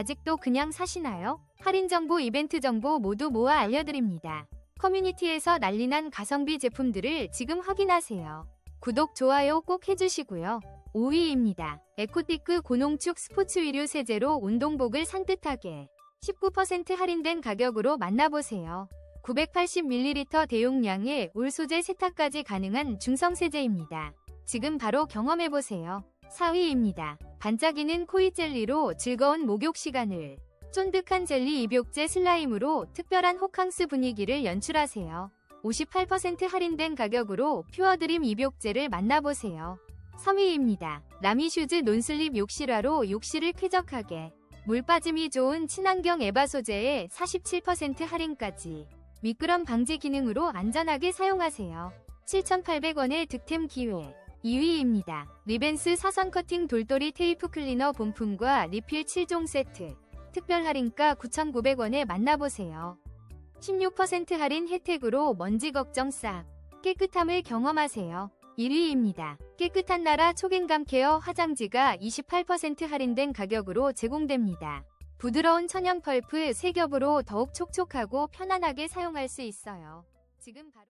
아직도 그냥 사시나요? 할인 정보, 이벤트 정보 모두 모아 알려드립니다. 커뮤니티에서 난리난 가성비 제품들을 지금 확인하세요. 구독, 좋아요 꼭 해주시고요. 5위입니다. 에코티크 고농축 스포츠 위류 세제로 운동복을 산뜻하게 19% 할인된 가격으로 만나보세요. 980ml 대용량의 울 소재 세탁까지 가능한 중성 세제입니다. 지금 바로 경험해보세요. 4위입니다. 반짝이는 코이 젤리로 즐거운 목욕 시간을 쫀득한 젤리 입욕제 슬라임으로 특별한 호캉스 분위기를 연출하세요. 58% 할인된 가격으로 퓨어드림 입욕제를 만나보세요. 3위입니다. 라미슈즈 논슬립 욕실화로 욕실을 쾌적하게 물 빠짐이 좋은 친환경 에바 소재에 47% 할인까지 미끄럼 방지 기능으로 안전하게 사용하세요. 7,800원의 득템 기회 2위입니다. 리벤스 사선 커팅 돌돌이 테이프 클리너 본품과 리필 7종 세트 특별 할인가 9,900원에 만나보세요. 16% 할인 혜택으로 먼지 걱정 싹 깨끗함을 경험하세요. 1위입니다. 깨끗한 나라 초갱감 케어 화장지가 28% 할인된 가격으로 제공됩니다. 부드러운 천연 펄프 3겹으로 더욱 촉촉하고 편안하게 사용할 수 있어요. 지금 바로